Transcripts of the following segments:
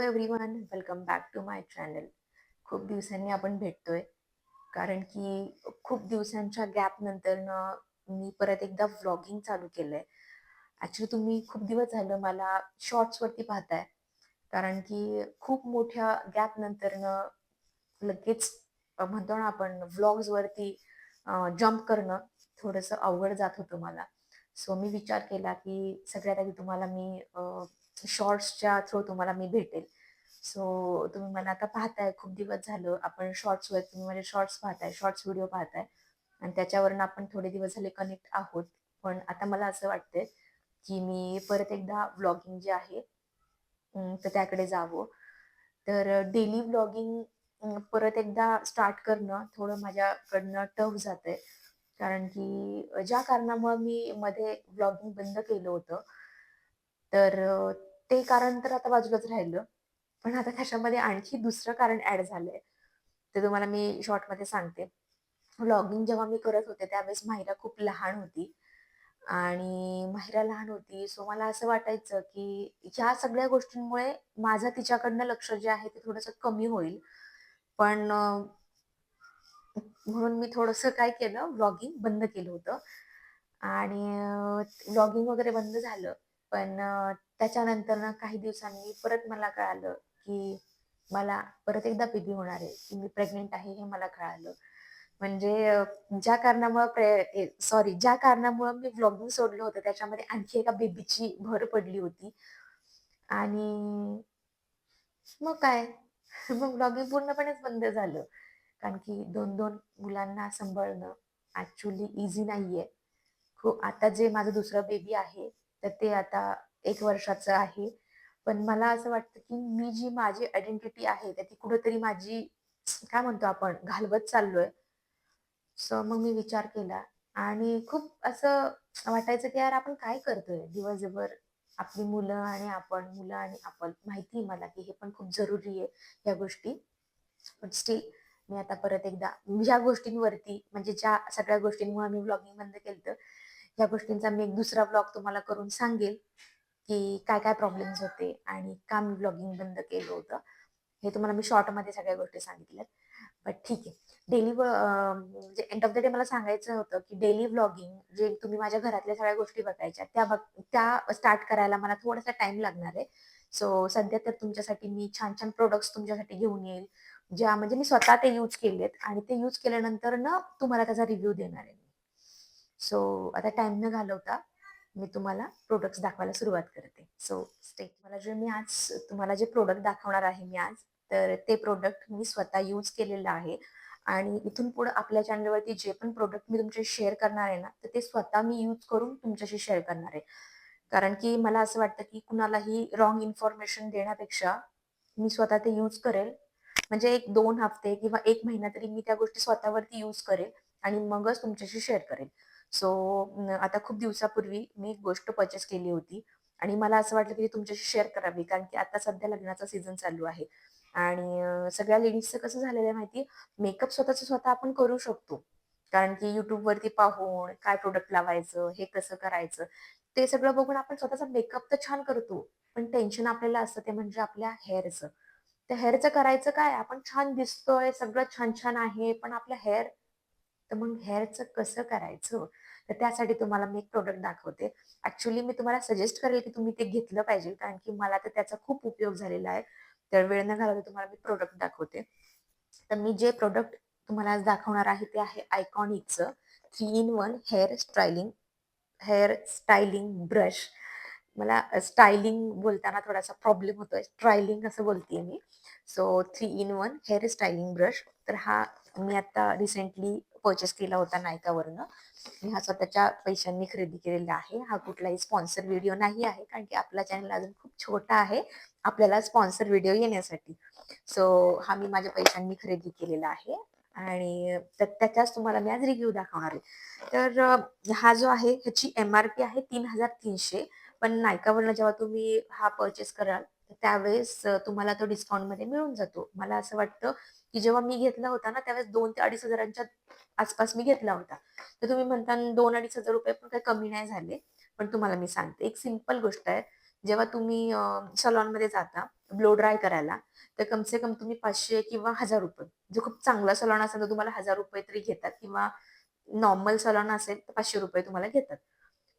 Hello everyone welcome back to my channel खूप दिवसांनी आपण भेटतोय कारण की खूप दिवसांच्या गॅप नंतरनं मी परत एकदा व्लॉगिंग चालू केलंय. ॲक्च्युली तुम्ही खूप दिवस झालं मला शॉर्ट्सवरती पाहताय कारण की खूप मोठ्या गॅप नंतरनं लगेच म्हणतो ना आपण व्लॉग्सवरती जम्प करणं थोडंसं अवघड जात होतं मला. सो मी विचार केला की सगळ्यात आधी तुम्हाला मी शॉर्ट्सच्या थ्रू तुम्हाला मी भेटेल. सो तुम्ही मला आता पाहताय खूप दिवस झालं आपण शॉर्ट्सवर तुम्ही माझे शॉर्ट्स पाहताय शॉर्ट्स व्हिडिओ पाहताय. आणि त्याच्यावरून आपण थोडे दिवस झाले कनेक्ट आहोत. पण आता मला असं वाटतंय की मी परत एकदा व्लॉगिंग जे आहे तर त्याकडे जावं. तर डेली व्लॉगिंग परत एकदा स्टार्ट करणं थोडं माझ्याकडनं टफ जातंय. कारण की ज्या कारणामुळे मी मध्ये व्लॉगिंग बंद केलं होतं तर ते कारण तर आता बाजूलाच राहिलं. पण आता त्याच्यामध्ये आणखी दुसरं कारण ॲड झालंय. ते तुम्हाला मी शॉर्टमध्ये सांगते. व्लॉगिंग जेव्हा मी करत होते त्यावेळेस माहिरा खूप लहान होती आणि माहिरा लहान होती. सो मला असं वाटायचं, की ह्या सगळ्या गोष्टींमुळे माझं तिच्याकडनं लक्ष जे आहे ते थोडंसं कमी होईल. पण म्हणून मी थोडंसं काय केलं, व्लॉगिंग बंद केलं होतं आणि ब्लॉगिंग व्लॉगिंग वगैरे बंद झालं. पण त्याच्यानंतर ना काही दिवसांनी परत मला कळालं, की मला परत एकदा बेबी होणार आहे, की मी प्रेग्नंट आहे हे मला कळालं. म्हणजे ज्या कारणामुळं प्रे सॉरी ज्या कारणामुळं मी व्लॉगिंग सोडलं होतं त्याच्यामध्ये आणखी एका बेबीची भर पडली होती आणि मग काय, मग व्लॉगिंग पूर्णपणेच बंद झालं. कारण की 2-2 मुलांना सांभाळणं ऍक्च्युली इझी नाहीये. खूप आता जे माझं दुसरं बेबी आहे, तर ते आता एक वर्षाचं आहे. पण मला असं वाटतं, की मी जी माझी आयडेंटिटी आहे, त्याची कुठेतरी माझी काय म्हणतो आपण घालवत चाललोय. सो मग मी विचार केला आणि खूप असं वाटायचं, की यार आपण काय करतोय दिवसभर? आपली मुलं आणि आपण, मुलं आणि आपण. माहिती आहे मला, की हे पण खूप जरुरी आहे या गोष्टी. पण स्टील मी आता परत एकदा ज्या गोष्टींवरती म्हणजे ज्या सगळ्या गोष्टींमुळे मी ब्लॉगिंग बंद केलं या गोष्टींचा मी एक दुसरा ब्लॉग तुम्हाला करून सांगेल, की काय-काय प्रॉब्लेम्स होते आणि का मी ब्लॉगिंग बंद केलं होतं. हे तुम्हाला मी शॉर्टमध्ये सगळ्या गोष्टी सांगितल्यात. बट ठीक आहे. डेली म्हणजे एंड ऑफ द डे मला सांगायचं होतं, की डेली व्लॉगिंग जे तुम्ही माझ्या घरातल्या सगळ्या गोष्टी बघायच्या त्या बघ त्या स्टार्ट करायला मला थोडासा टाइम लागणार आहे. सो सध्या तर तुमच्यासाठी मी छान-छान प्रोडक्ट्स तुमच्यासाठी घेऊन येईल. ज्या म्हणजे मी स्वतः ते यूज केलेत आणि ते यूज केल्यानंतर ना तुम्हाला त्याचा रिव्ह्यू देणार आहे मी. सो आता टाइम न घालवता मी तुम्हाला प्रोडक्ट्स दाखवायला सुरुवात करते. सो स्टे मला जे मी आज तुम्हाला जे प्रोडक्ट दाखवणार आहे मी आज, तर ते प्रोडक्ट मी स्वतः यूज केलेलं आहे आणि इथून पुढे आपल्या चॅनलवरती जे पण प्रोडक्ट मी तुमचे शेअर करणार आहे ना, तर ते स्वतः मी यूज करून तुमच्याशी शेअर करणार आहे. कारण की मला असं वाटतं, की कुणालाही रॉंग इन्फॉर्मेशन देण्यापेक्षा मी स्वतः ते यूज करेल. म्हणजे एक दोन हफ्ते किंवा एक महिना तरी मी त्या गोष्टी स्वतःवरती यूज करेल आणि मगच तुमच्याशी शेअर करेल. सो आता खूप दिवसापूर्वी मी एक गोष्ट पर्चेस केली होती आणि मला असं वाटलं, की तुमच्याशी शेअर करावी. कारण की आता सध्या लग्नाचा सीझन चालू आहे आणि सगळ्या लेडीजचं कसं झालेलं आहे माहिती मेकअप स्वतःच स्वतः आपण करू शकतो. कारण की YouTubeवरती पाहून काय प्रोडक्ट लावायचं, हे कसं करायचं, ते सगळं बघून आपण स्वतःचा मेकअप तर छान करतो. पण टेन्शन आपल्याला असतं ते म्हणजे आपल्या हेअरचं. त्या हेअरचं करायचं काय? आपण छान दिसतोय, सगळं छान-छान आहे, पण आपलं हेअर तर मग हेअरचं कसं करायचं? तर त्यासाठी तुम्हाला मी एक प्रोडक्ट दाखवते. ऍक्च्युली मी तुम्हाला सजेस्ट करेल, की तुम्ही ते घेतलं पाहिजे. कारण की मला तर त्याचा खूप उपयोग झालेला आहे. तर वेळ न घालवता तुम्हाला मी प्रोडक्ट दाखवते. तर मी जे प्रोडक्ट तुम्हाला आज दाखवणार आहे ते आहे आयकॉनिकचं three in one hair styling hair styling brush. मला स्टायलिंग बोलताना थोडासा प्रॉब्लेम होतोय. स्ट्रायलिंग असं बोलतेय मी. So three in one hair styling brush. तर हा मी आता रिसेंटली पर्चेस केला होता नायकावरनं मी हा स्वतःच्या पैशांनी खरेदी केलेला आहे. हा कुठलाही स्पॉन्सर व्हिडिओ नाही आहे. कारण की आपला चॅनल अजून खूप छोटा आहे. आपल्याला स्पॉन्सर व्हिडिओ येण्यासाठी. सो हा मी माझ्या पैशांनी खरेदी केलेला आहे आणि त्याच्याच तुम्हाला मी आज रिव्ह्यू दाखवणार आहे. तर हा जो आहे ह्याची एम-आर-पी आहे 3,300 पण नायकावरनं जेव्हा तुम्ही हा पर्चेस कराल, तर त्यावेळेस तुम्हाला तो डिस्काउंटमध्ये मिळून जातो. मला असं वाटतं, की जेव्हा मी घेतला होता ना, त्यावेळेस दोन ते अडीच हजारांच्या आसपास मी घेतला होता. तर तुम्ही म्हणता ₹2,000-2,500 पण काही कमी नाही झाले. पण तुम्हाला मी सांगते, एक सिंपल गोष्ट आहे. जेव्हा तुम्ही सलॉनमध्ये जाता, ब्लो ड्राय करायला तर कम से कम तुम्ही पाचशे किंवा हजार रुपये जो खूप चांगला सलॉन असेल तर तुम्हाला हजार रुपये तरी घेतात किंवा नॉर्मल सलॉन असेल तर पाचशे रुपये तुम्हाला घेतात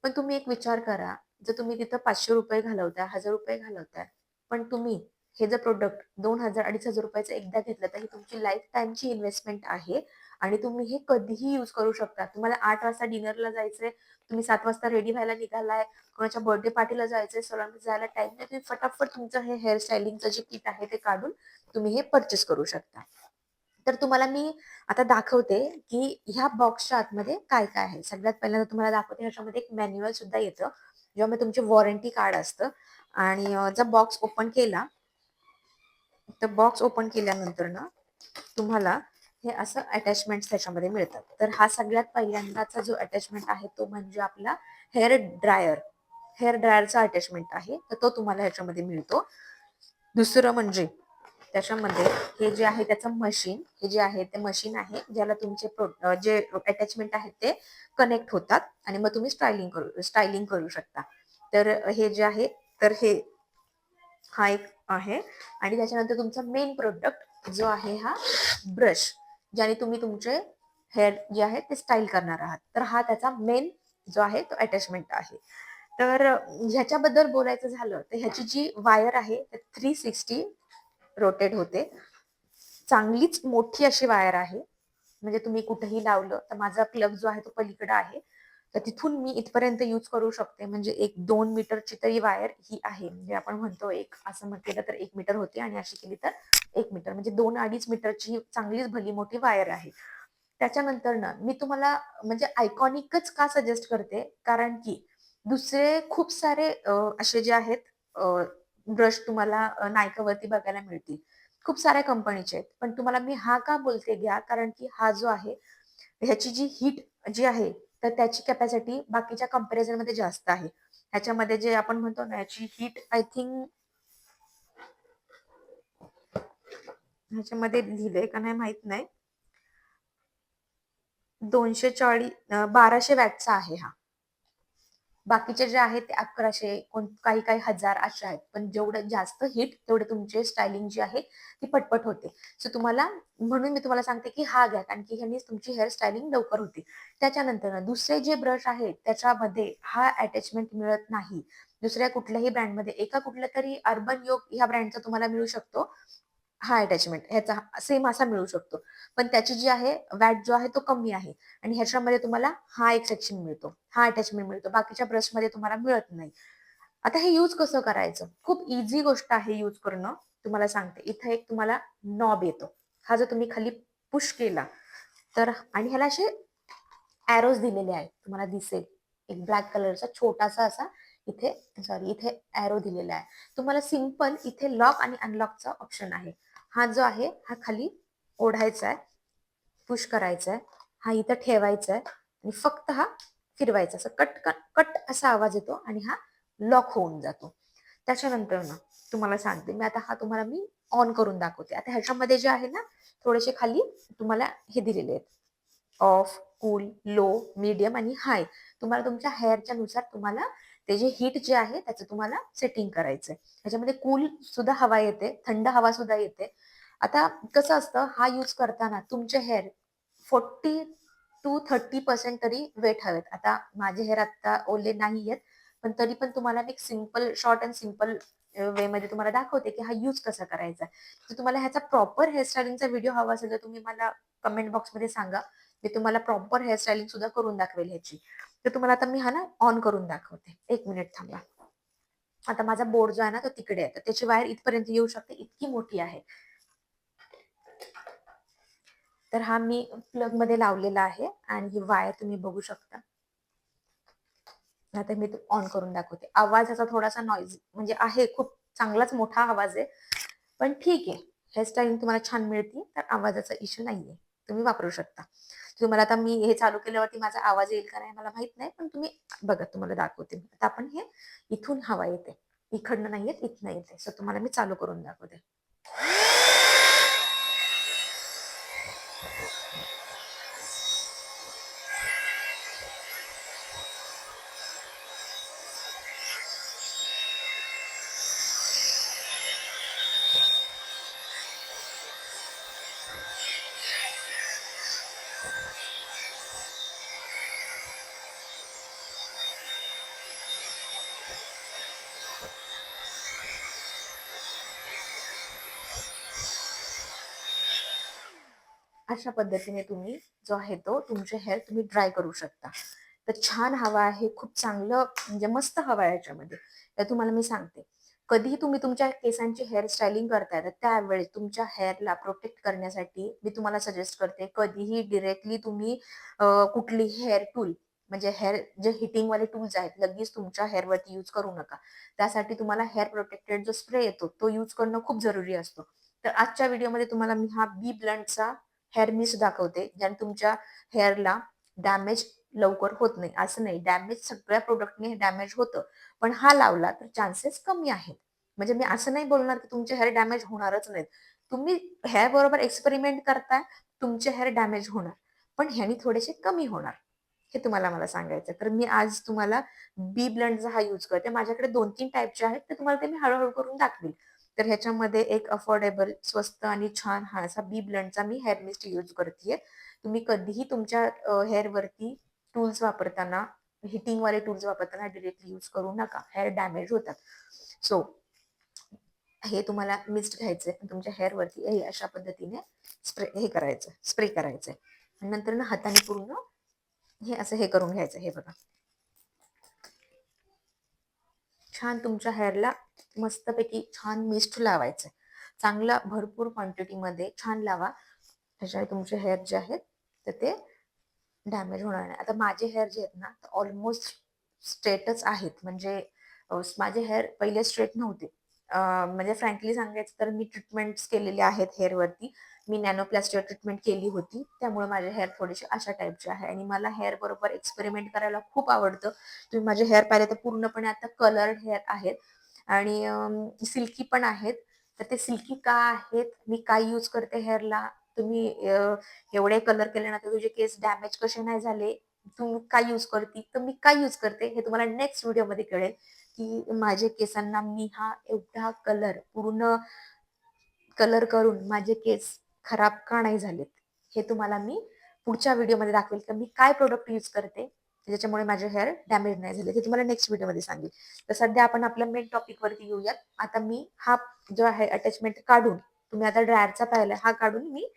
पण तुम्ही एक विचार करा जर तुम्ही तिथं पाचशे रुपये घालवताय हजार रुपये घालवताय पण तुम्ही हे जर प्रोडक्ट दोन हजार अडीच हजार रुपयाचं एकदा घेतलं तर ही तुमची लाईफ टाईमची इन्व्हेस्टमेंट आहे. आणि तुम्ही हे कधीही युज करू शकता. तुम्हाला आठ वाजता डिनरला जायचंय तुम्ही सात वाजता रेडी व्हायला निघालाय कोणाच्या बर्थडे पार्टीला जायचंय सलॉन जायला टाइम नाही तुम्ही फटाफट तुमचं हे हेअर स्टायलिंगचं जे किट आहे ते काढून तुम्ही हे परचेस करू शकता. तर तुम्हाला मी आता दाखवते की ह्या बॉक्सच्या आतमध्ये काय काय आहे. सगळ्यात पहिल्यांदा तुम्हाला दाखवते ह्याच्यामध्ये एक मॅन्युअल सुद्धा येतं जेव्हा तुमचे वॉरंटी कार्ड असतं. आणि जर बॉक्स ओपन केला तर बॉक्स ओपन केल्यानंतर ना तुम्हाला हे असं अटॅचमेंट त्याच्यामध्ये मिळतात. तर हा सगळ्यात पहिल्यांदाचा जो अटॅचमेंट आहे तो म्हणजे आपला हेअर ड्रायर हेअर ड्रायरचा अटॅचमेंट आहे तर तो तुम्हाला ह्याच्यामध्ये मिळतो. दुसरं म्हणजे त्याच्यामध्ये हे जे आहे त्याचं मशीन हे जे आहे ते मशीन आहे ज्याला तुमचे प्रो- जे अटॅचमेंट आहेत ते कनेक्ट होतात. आणि मग तुम्ही स्टायलिंग करू स्टायलिंग करू शकता. तर हे जे आहे तर हे हा एक आहे. आणि त्याच्यानंतर तुमचा मेन प्रोडक्ट जो आहे हा ब्रश ज्याने तुम्ही तुमचे हेअर जे आहे ते स्टाईल करणार आहात. तर हा त्याचा मेन जो आहे तो अटॅचमेंट आहे. तर ह्याच्याबद्दल बोलायचं झालं तर ह्याची जी वायर आहे थ्री सिक्स्टी रोटेट होते. चांगलीच मोठी अशी वायर आहे. म्हणजे तुम्ही कुठेही लावलं तर माझा प्लग जो आहे तो पलीकडे आहे. तर तिथून मी इथपर्यंत यूज करू शकते. म्हणजे एक दोन मीटरची तरी वायर ही आहे. म्हणजे आपण म्हणतो एक असं म्हटलेलं तर एक मीटर होते आणि अशी केली तर एक मीटर. म्हणजे दोन अडीच मीटरची चांगलीच भली मोठी वायर आहे. त्याच्यानंतर ना मी तुम्हाला म्हणजे आयकॉनिकच का सजेस्ट करते? कारण की दुसरे खूप सारे असे जे आहेत ब्रश तुम्हाला नायकावरती बघायला मिळतील. खूप साऱ्या कंपनीचे आहेत. पण तुम्हाला मी हा का बोलते घ्या? कारण की हा जो आहे ह्याची जी हीट जी आहे तर त्याची कॅपॅसिटी बाकीच्या कंपॅरिझनमध्ये जास्त आहे. ह्याच्यामध्ये जे आपण म्हणतो ना याची हीट आय थिंक ह्याच्यामध्ये लिहिलंय का नाही माहीत नाही. दोनशे चाळीस बाराशे वॅटचा आहे हा. बाकीचे जे आहेत ते अकराशे कोण काही काही हजार असे आहेत. पण जेवढं जास्त हिट तेवढे तुमचे स्टायलिंग जी आहे ती पटपट होते. सो तुम्हाला म्हणून मी तुम्हाला सांगते की हा घ्या. कारण की ह्यानी तुमची हेअर स्टायलिंग लवकर होते. त्याच्यानंतर दुसरे जे ब्रश आहेत त्याच्यामध्ये हा अटॅचमेंट मिळत नाही. दुसऱ्या कुठल्याही ब्रँडमध्ये एका कुठल्या तरी अर्बन योग ह्या ब्रँडचा तुम्हाला मिळू शकतो. हा अटॅचमेंट ह्याचा सेम असा मिळू शकतो. पण त्याची जी आहे वॅट जो आहे तो कमी आहे. आणि ह्याच्यामध्ये तुम्हाला हा एक सेक्शन मिळतो. हा अटॅचमेंट मिळतो. बाकीच्या ब्रशमध्ये तुम्हाला मिळत नाही. आता हे यूज कसं करायचं? खूप इझी गोष्ट आहे यूज करणं. तुम्हाला सांगते. इथं एक तुम्हाला नॉब येतो. हा जर तुम्ही खाली पुश केला तर आणि ह्याला असे एरोज दिलेले आहेत. तुम्हाला दिसेल. एक ब्लॅक कलरचा छोटासा असा इथे सॉरी इथे ॲरो दिलेला आहे. तुम्हाला सिंपल इथे लॉक आणि अनलॉकचा ऑप्शन आहे. हा जो आहे हा खाली ओढायचा आहे पुश करायचा आहे हा इथं ठेवायचा आहे आणि फक्त हा फिरवायचा. असं कट कट असा आवाज येतो आणि हा लॉक होऊन जातो. त्याच्यानंतर ना तुम्हाला सांगते मी आता हा तुम्हाला मी ऑन करून दाखवते. आता ह्याच्यामध्ये जे आहे ना थोडेसे खाली तुम्हाला हे दिलेले आहेत. ऑफ कूल लो मीडियम आणि हाय तुम्हाला तुमच्या हेअरच्या नुसार तुम्हाला ते जे हीट जे आहे त्याचं तुम्हाला सेटिंग करायचंय. ह्याच्यामध्ये कूल सुद्धा हवा येते थंड हवा सुद्धा येते. आता कसं असतं हा यूज करताना तुमचे hair forty to thirty percent तरी वेट हवेत. आता माझे हेअर आता ओले नाही आहेत पण तरी पण तुम्हाला मी एक simple short and simple way मध्ये तुम्हाला दाखवते की हा यूज कसा करायचा तर तुम्हाला ह्याचा प्रॉपर हेअरस्टाईलिंगचा व्हिडिओ हवा असेल तर तुम्ही मला कमेंट बॉक्समध्ये सांगा. मी तुम्हाला प्रॉपर हेअरस्टाईलिंग सुद्धा करून दाखवेल ह्याची. तर तुम्हाला आता मी हा ना ऑन करून दाखवते. एक मिनिट थांबा. आता माझा बोर्ड जो आहे ना तो तिकडे आहे. तर त्याची वायर इथपर्यंत येऊ शकते. इतकी मोठी आहे. तर हा मी प्लगमध्ये लावलेला आहे आणि ही वायर तुम्ही बघू शकता. आता मी ऑन करून दाखवते. आवाजाचा थोडासा नॉईज म्हणजे आहे खूप चांगलाच मोठा आवाज आहे. पण ठीक आहे. हेअरस्टाईल तुम्हाला छान मिळते तर आवाजाचा इश्यू नाहीये. तुम्ही वापरू शकता. तुम्हाला आता मी हे चालू केल्यावरती माझा आवाज येईल का नाही मला माहीत नाही. पण तुम्ही बघा तुम्हाला दाखवते आता आपण हे इथून हवा येते. इकडनं नाही येत इथनं येते. सो तुम्हाला मी चालू करून दाखवते. अशा पद्धतीने तुम्ही जो आहे तो तुमचे हेअर तुम्ही ड्राय करू शकता. तर छान हवा आहे खूप चांगलं म्हणजे मस्त हवा आहे याच्यामध्ये. तर तुम्हाला मी सांगते. कधीही तुम्ही तुमच्या केसांची हेअर स्टायलिंग करताय तर त्यावेळेस तुमच्या हेअरला प्रोटेक्ट करण्यासाठी मी तुम्हाला सजेस्ट करते कधीही डिरेक्टली तुम्ही कुठली हेअर टूल म्हणजे हेअर जे हिटिंग वाले टूल्स आहेत लगेच तुमच्या हेअरवरती यूज करू नका. त्यासाठी तुम्हाला हेअर प्रोटेक्टेड जो स्प्रे येतो तो यूज करणं खूप जरुरी असतो. तर आजच्या व्हिडिओमध्ये तुम्हाला मी हा बी ब्लंटचा हेअर मिस दाखवते. ज्याने तुमच्या हेअरला डॅमेज लवकर होत नाही. असं नाही. डॅमेज सगळ्या प्रोडक्टने डॅमेज होतं. पण हा लावला तर चान्सेस कमी आहेत. म्हणजे मी असं नाही बोलणार की तुमचे हेअर डॅमेज होणारच नाहीत. तुम्ही हेअर बरोबर एक्सपेरिमेंट करताय तुमचे हेअर डॅमेज होणार. पण ह्यानी थोडेसे कमी होणार. हे तुम्हाला मला सांगायचं तर मी आज तुम्हाला बी ब्लंडचा हा यूज करते. माझ्याकडे दोन तीन टाईपचे आहेत. तर तुम्हाला ते मी हळूहळू करून दाखवेल तर ह्याच्यामध्ये एक अफोर्डेबल स्वस्त आणि छान हा असा बी ब्लंडचा मी हेअर मिस्ट यूज करते तुम्ही कधीही तुमच्या हेअरवरती टूल्स वापरताना हिटिंगवाले टूल्स वापरताना डिरेक्टली यूज करू नका. हेअर डॅमेज होतात. सो हे तुम्हाला मिस्ट घ्यायचंय. तुमच्या हेअरवरती हे अशा पद्धतीने स्प्रे हे करायचं स्प्रे करायचंय. नंतर ना हाताने पूर्ण हे असं हे करून घ्यायचं हे बघा. छान तुमच्या हेअरला मस्तपैकी छान मिस्ट लावायचं. चांगला भरपूर क्वांटिटीमध्ये छान लावा. त्याच्यामुळे तुमचे हेअर जे आहेत तर ते डॅमेज होणार नाही. आता माझे हेअर जे आहेत ना ऑलमोस्ट स्ट्रेटच आहेत. म्हणजे माझे हेअर पहिले स्ट्रेट नव्हते. म्हणजे फ्रँकली सांगायचं तर मी ट्रीटमेंट्स केलेले आहेत हेअरवरती मी नॅनोप्लास्टिक ट्रीटमेंट केली होती. त्यामुळे माझे हेअर थोडेसे अशा टाईपचे आहे. आणि मला हेअर बरोबर एक्सपेरिमेंट करायला खूप आवडतं. तुम्ही माझे हेअर पाहिले तर पूर्णपणे आता कलर्ड हेअर आहेत. आणि सिल्की पण आहेत. तर ते सिल्की का आहेत? मी काय यूज करते हेअरला तुम्ही एवढे कलर केले ना तर तुझे केस डॅमेज कसे नाही झाले? तू काय यूज करते? तर मी काय यूज करते? हे तुम्हाला नेक्स्ट व्हिडिओमध्ये कळेल की माझे केसांना मी हा एवढा कलर पूर्ण कलर करून माझे केस खराब का नाही झालेत? हे तुम्हाला मी पुढच्या व्हिडिओमध्ये दाखवेल. की मी काय प्रोडक्ट यूज करते? ज्याच्यामुळे माझे हेअर डॅमेज नाही झाले ते तुम्हाला नेक्स्ट व्हिडिओमध्ये सांगेल. तर सध्या आपण आपल्या मेन टॉपिकवरती येऊयात. आता मी हा जो आहे अटॅचमेंट काढून तुम्ही आता ड्रायरचा पाहिला हा काढून मी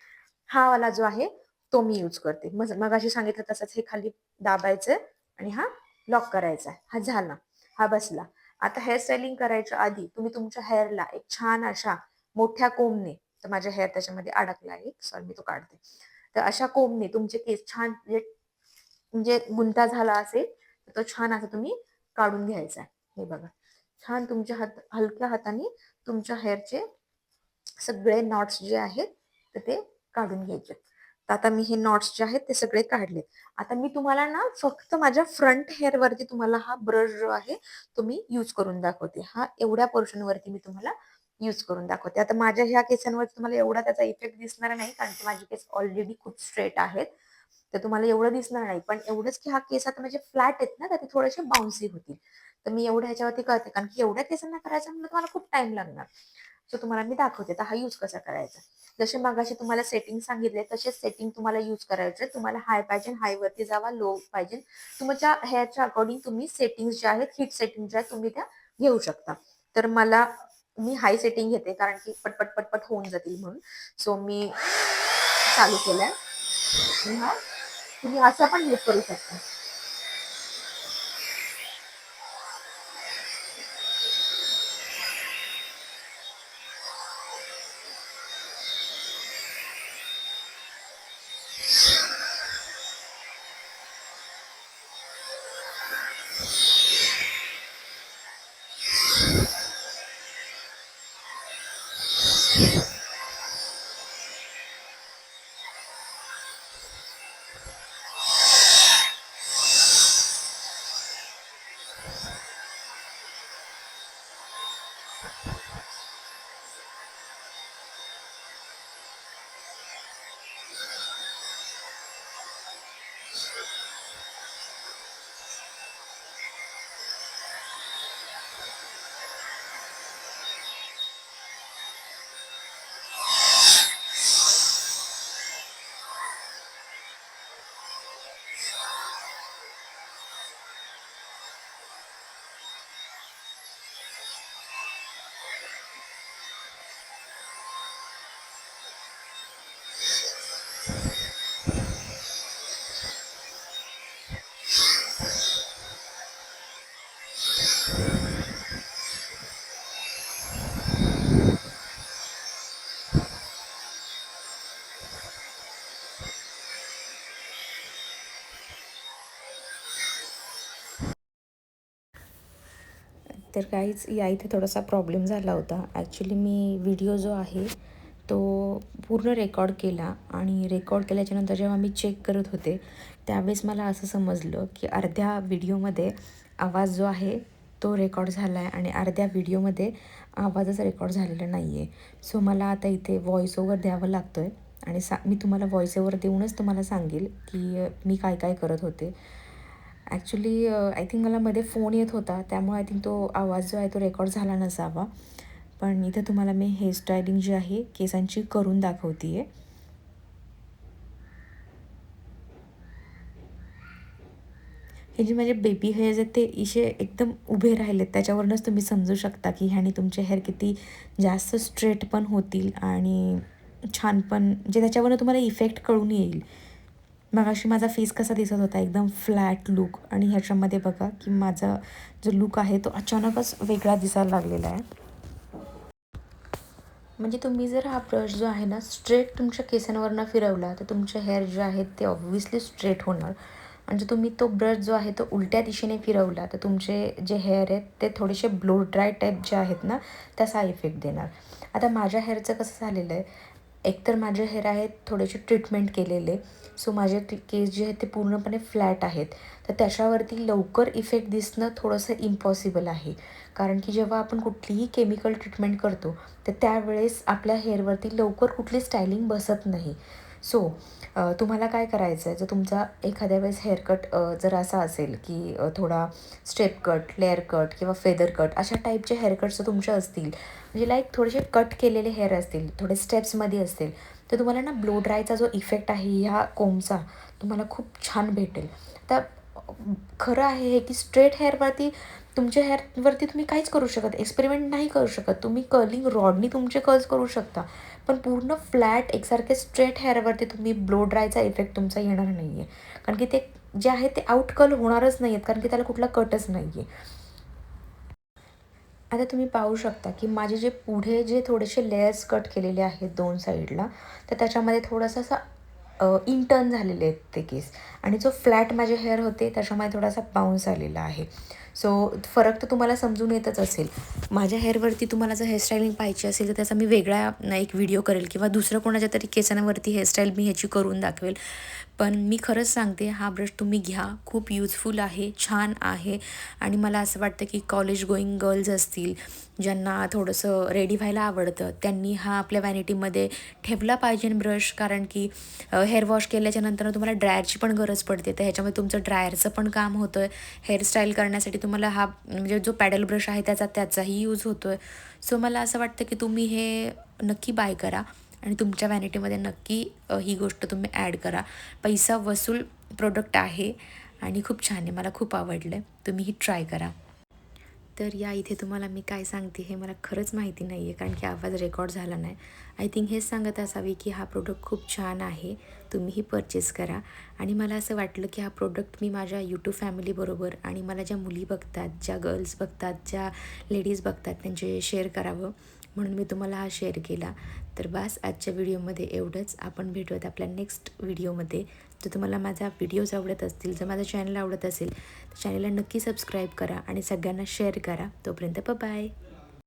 हा वाला जो आहे तो मी यूज करते. मग अशी सांगितलं तसंच हे खाली दाबायचं आणि हा लॉक करायचा हा झाला. हा बसला. आता हेअर स्टाईलिंग करायच्या आधी तुम्ही तुमच्या हेअरला एक छान अशा मोठ्या कोंबने तर माझ्या हेअर त्याच्यामध्ये अडकला आहे सॉरी मी तो काढते. तर अशा कोंबने तुमचे केस छान म्हणजे म्हणजे गुंता झाला असेल तर तो छान असा तुम्ही काढून घ्यायचा हे बघा. छान तुमच्या हात हलक्या हाताने तुमच्या हेअरचे सगळे नॉट्स जे आहेत तर ते काढून घ्यायचे. तर आता मी हे नॉट्स जे आहेत ते सगळे काढले. आता मी तुम्हाला ना फक्त माझ्या फ्रंट हेअरवरती तुम्हाला हा ब्रश जो आहे तो मी यूज करून दाखवते. हा एवढ्या पोर्शनवरती मी तुम्हाला यूज करून दाखवते. आता माझ्या ह्या केसांवरती तुम्हाला एवढा त्याचा इफेक्ट दिसणार नाही कारण की माझे केस ऑलरेडी खूप स्ट्रेट आहेत. तर तुम्हाला एवढं दिसणार नाही. पण एवढंच की हा केस आता म्हणजे फ्लॅट आहेत ना तर ते थोडेसे बाउन्सी होतील. तर मी एवढ्या ह्याच्यावरती करते. कारण की एवढ्या केसांना करायचं म्हणजे तुम्हाला खूप टाइम लागणार. सो तुम्हाला मी दाखवते. तर हा यूज कसा करायचा? जसे मागाशी तुम्हाला सेटिंग सांगितले तसेच सेटिंग तुम्हाला यूज करायचे. तुम्हाला हाय पाहिजे हाय वरती जावा लो पाहिजे. तुमच्या हेअरच्या अकॉर्डिंग तुम्ही सेटिंग ज्या आहेत हिट सेटिंग ज्या तुम्ही त्या घेऊ शकता. तर मला मी हाय सेटिंग घेते कारण की पटपट पटपट होऊन जातील म्हणून. सो मी चालू केलंय. हा तुम्ही असं पण यूज करू शकता. तर काहीच या इथे थोडासा प्रॉब्लेम झाला होता. ॲक्च्युली मी व्हिडिओ जो आहे तो पूर्ण रेकॉर्ड केला आणि रेकॉर्ड केल्याच्यानंतर जेव्हा मी चेक करत होते त्यावेळेस मला असं समजलं की अर्ध्या व्हिडिओमध्ये आवाज जो आहे तो रेकॉर्ड झाला आहे आणि अर्ध्या व्हिडिओमध्ये आवाजच रेकॉर्ड झालेला नाही आहे सो मला आता इथे व्हॉईस ओव्हर द्यावं लागतो आहे आणि सा मी तुम्हाला व्हॉईस ओव्हर देऊनच तुम्हाला सांगेल की मी काय काय करत होते. ॲक्च्युली आय थिंक मला मध्ये फोन येत होता. त्यामुळे आय थिंक तो आवाज जो आहे तो रेकॉर्ड झाला नसावा. पण इथे तुम्हाला मी हेअरस्टायलिंग जी आहे केसांची करून दाखवते आहे हे जे माझे बेबी हेअर्स आहेत ते इशे एकदम उभे राहिलेत. त्याच्यावरूनच तुम्ही समजू शकता की ह्याने तुमचे हेअर किती जास्त स्ट्रेट पण होतील आणि छान पण म्हणजे जे त्याच्यावरनं तुम्हाला इफेक्ट कळून येईल. मग अशी माझा फेस कसा दिसत होता? एकदम फ्लॅट लुक आणि ह्याच्यामध्ये बघा की माझा जो लुक आहे तो अचानकच वेगळा दिसायला लागलेला आहे. म्हणजे तुम्ही जर हा ब्रश जो आहे ना स्ट्रेट तुमच्या केसांवरनं फिरवला तर तुमचे हेअर जे आहेत ते ऑब्व्हियसली स्ट्रेट होणार. म्हणजे तुम्ही तो ब्रश जो आहे तो उलट्या दिशेने फिरवला तर तुमचे जे हेअर आहेत ते थोडेसे ब्लो ड्राय टाईप जे आहेत ना त्याचा इफेक्ट देणार. आता माझ्या हेअरचं कसं झालेलं आहे? एकतर माझे हेअर आहेत थोडेसे ट्रीटमेंट केलेले. सो माझे केस जे आहेत ते पूर्णपणे फ्लॅट आहेत. तर त्याच्यावरती लवकर इफेक्ट दिसणं थोडंसं इम्पॉसिबल आहे. कारण की जेव्हा आपण कुठलीही केमिकल ट्रीटमेंट करतो तर त्यावेळेस आपल्या हेअरवरती लवकर कुठली स्टायलिंग बसत नाही. सो तुम्हाला काय करायचं आहे जर तुमचा एखाद्या वेळेस हेअरकट जर असा असेल की थोडा स्टेप कट लेअर कट किंवा फेदर कट अशा टाईपचे हेअरकट्स जर असतील. म्हणजे लाईक थोडेसे कट केलेले हेअर असतील थोडे स्टेप्समध्ये असतील तर तुम्हाला ना ब्लो ड्रायचा जो इफेक्ट आहे ह्या कोमचा तुम्हाला खूप छान भेटेल. तर खरं आहे हे की स्ट्रेट हेअरवरती तुमच्या हेअरवरती तुम्ही काहीच करू शकत एक्सपेरिमेंट नाही करू शकत. तुम्ही कर्लिंग रॉडनी तुमचे कर्ल्स करू शकता. पण पूर्ण फ्लॅट एकसारखे स्ट्रेट हेअरवरती तुम्ही ब्लो ड्रायचा इफेक्ट तुमचा येणार नाही आहे कारण की ते जे आहे ते आउट कल होणारच नाही आहेत कारण की त्याला कुठला कटच नाही आहे आता तुम्ही पाहू शकता की माझे जे पुढे जे थोडेसे लेयर्स कट केलेले आहेत दोन साईडला तर त्याच्यामध्ये थोडासा असा इंटर्न झालेले आहेत ते केस आणि जो फ्लॅट माझे हेअर होते त्याच्यामध्ये थोडासा बाउन्स आलेला आहे. सो फरक तर तुम्हाला समजून येतच असेल. माझ्या हेअरवरती तुम्हाला जर हेअरस्टाईलिंग पाहिजे असेल तर त्याचा मी वेगळा एक व्हिडिओ करेल किंवा दुसरं कोणाच्या तरी केसांवरती हेअरस्टाईल मी ह्याची करून दाखवेल. पण मी खरंच सांगते हा ब्रश तुम्ही घ्या. खूप यूजफुल आहे छान आहे. आणि मला असं वाटतं की कॉलेज गोईंग गर्ल्स असतील ज्यांना थोडंसं रेडी व्हायला आवडतं त्यांनी हा आपल्या वॅनिटीमध्ये ठेवला पाहिजे ब्रश. कारण की हेअर वॉश केल्याच्यानंतर तुम्हाला ड्रायरची पण गरज पडते. तर ह्याच्यामध्ये तुमचं ड्रायरचं पण काम होतं आहे हेअरस्टाईल करण्यासाठी तुम्हाला हा म्हणजे जो पॅडल ब्रश आहे त्याचा त्याचाही यूज होतो आहे सो मला असं वाटतं की तुम्ही हे नक्की बाय करा. आणि तुमच्या व्हॅनिटीमध्ये नक्की ही गोष्ट तुम्ही ॲड करा. पैसा वसूल प्रोडक्ट आहे आणि खूप छान आहे. मला खूप आवडलं आहे तुम्ही ही ट्राय करा. तर या इथे तुम्हाला मी काय सांगते हे मला खरंच माहिती नाही आहे कारण की आवाज रेकॉर्ड झाला नाही. आय थिंक हेच सांगत असावी की हा प्रोडक्ट खूप छान आहे. तुम्हीही परचेस करा. आणि मला असं वाटलं की हा प्रोडक्ट मी माझ्या यूट्यूब फॅमिलीबरोबर आणि मला ज्या मुली बघतात ज्या गर्ल्स बघतात ज्या लेडीज बघतात त्यांचे शेअर करावं म्हणून मी तुम्हाला हा शेअर केला. तर बास आजच्या व्हिडिओमध्ये एवढंच. आपण भेटूयात आपल्या नेक्स्ट व्हिडिओमध्ये. जर तुम्हाला माझा व्हिडिओज आवडत असतील जर माझा चॅनल आवडत असेल तर चॅनलला नक्की सबस्क्राईब करा आणि सगळ्यांना शेअर करा. तोपर्यंत बाय